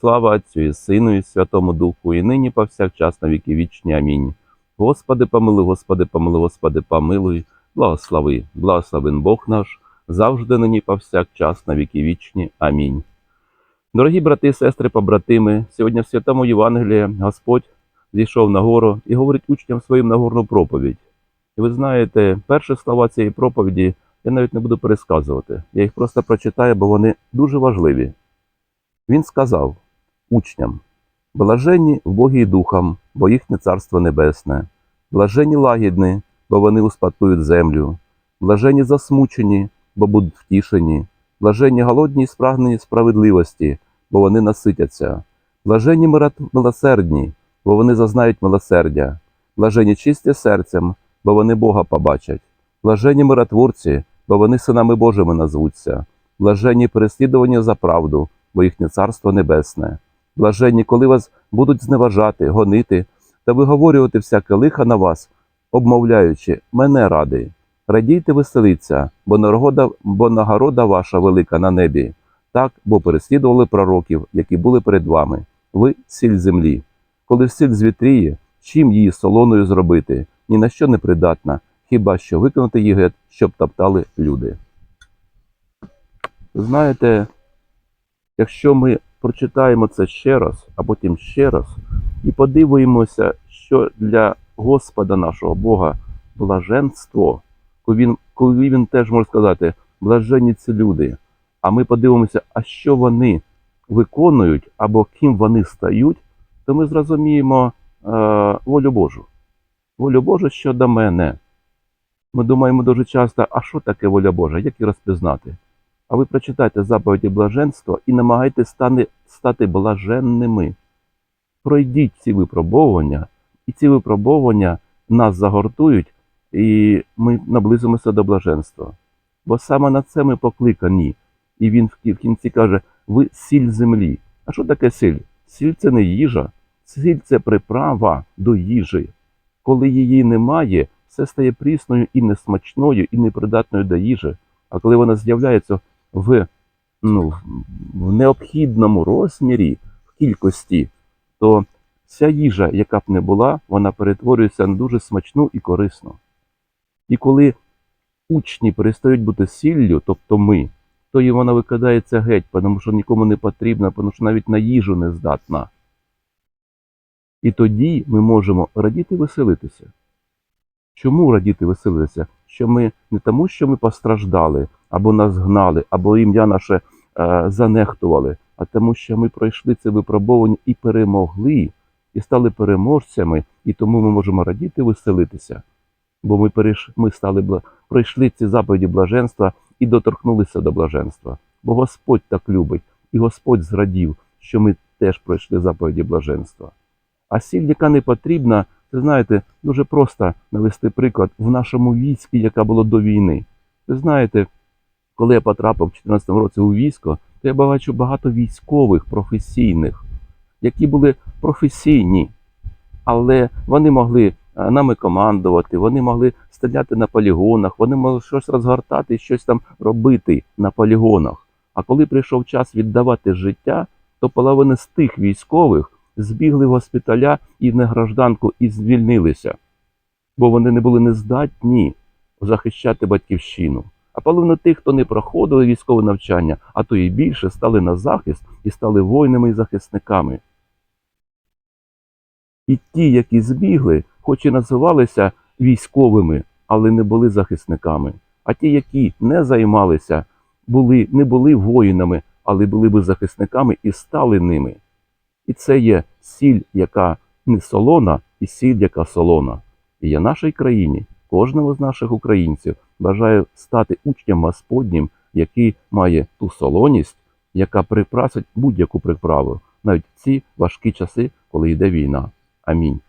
Слава Отцю і Сину, і Святому Духу, і нині повсякчас на віки вічні. Амінь. Господи, помилуй, Господи, помилуй, Господи, помилуй, благослови, благословен Бог наш, завжди нині повсякчас на віки вічні. Амінь. Дорогі брати, сестри, побратими, сьогодні в Святому Євангелії Господь зійшов на гору і говорить учням своїм нагорну проповідь. І ви знаєте, перші слова цієї проповіді я навіть не буду пересказувати. Я їх просто прочитаю, бо вони дуже важливі. Він сказав учням: Блаженні і духом, бо їхнє царство небесне, блаженні лагідні, бо вони успадкують землю, блаженні засмучені, бо будуть втішені, блаженні голодні і спрагнені справедливості, бо вони наситяться, блаженні милосердні, бо вони зазнають милосердя, блаженні чисті серцем, бо вони Бога побачать, блаженні миротворці, бо вони синами Божими назвуться, блаженні переслідування за правду, бо їхнє царство небесне. Блаженні, коли вас будуть зневажати, гонити та виговорювати всяке лихо на вас, обмовляючи мене ради. Радійте, веселіться, бо нагорода, бо нагорода ваша велика на небі. Так, бо переслідували пророків, які були перед вами. Ви сіль землі. Коли сіль звітріє, чим її солоною зробити? Ні на що не придатна, хіба що виконати її геть, щоб топтали люди. Знаєте, якщо ми прочитаємо це ще раз, а потім ще раз, і подивимося, що для Господа нашого Бога блаженство, коли він, коли він теж може сказати, блаженні ці люди. А ми подивимося, а що вони виконують або ким вони стають, то ми зрозуміємо е, волю Божу. Волю Божу щодо мене. Ми думаємо дуже часто, а що таке воля Божа, як її розпізнати? А ви прочитайте заповіді блаженства і намагайтесь стати блаженними. Пройдіть ці випробовування, і ці випробовування нас загортують, і ми наблизимося до блаженства. Бо саме на це ми покликані. І він в кінці каже: ви сіль землі. А що таке сіль? Сіль це не їжа, сіль це приправа до їжі. Коли її немає, все стає прісною і несмачною, і непридатною до їжі. А коли вона з'являється в, ну, в необхідному розмірі, в кількості, то вся їжа, яка б не була, вона перетворюється на дуже смачну і корисну. І коли учні перестають бути сіллю, тобто ми, то і вона викидається геть, тому що нікому не потрібна, тому що навіть на їжу не здатна. І тоді ми можемо радіти веселитися. Чому радіти веселитися? Що ми не тому, що ми постраждали, або нас гнали, або ім'я наше е, занехтували, а тому, що ми пройшли це випробування і перемогли, і стали переможцями, і тому ми можемо радіти веселитися. Бо ми, перейш... ми стали пройшли ці заповіді блаженства і доторкнулися до блаженства. Бо Господь так любить, і Господь зрадів, що ми теж пройшли заповіді блаженства. А сіль, яка не потрібна, це знаєте, дуже просто навести приклад в нашому війську, яка було до війни. Ви знаєте, коли я потрапив в 2014 році у військо, то я бачу багато військових професійних, які були професійні, але вони могли е, нами командувати, вони могли стріляти на полігонах, вони могли щось розгортати, щось там робити на полігонах. А коли прийшов час віддавати життя, то половина з тих військових збігли в госпіталя і на гражданку і звільнилися, бо вони не були нездатні захищати батьківщину. А половина тих, хто не проходили військове навчання, а то і більше, стали на захист і стали воїнами і захисниками. І ті, які збігли, хоч і називалися військовими, але не були захисниками. А ті, які не займалися, були, не були воїнами, але були би захисниками і стали ними. І це є сіль, яка не солона, і сіль, яка солона. І я нашій країні, кожному з наших українців бажаю стати учнем Господнім, який має ту солоність, яка прикрасить будь-яку приправу. навіть в ці важкі часи, коли йде війна. Амінь.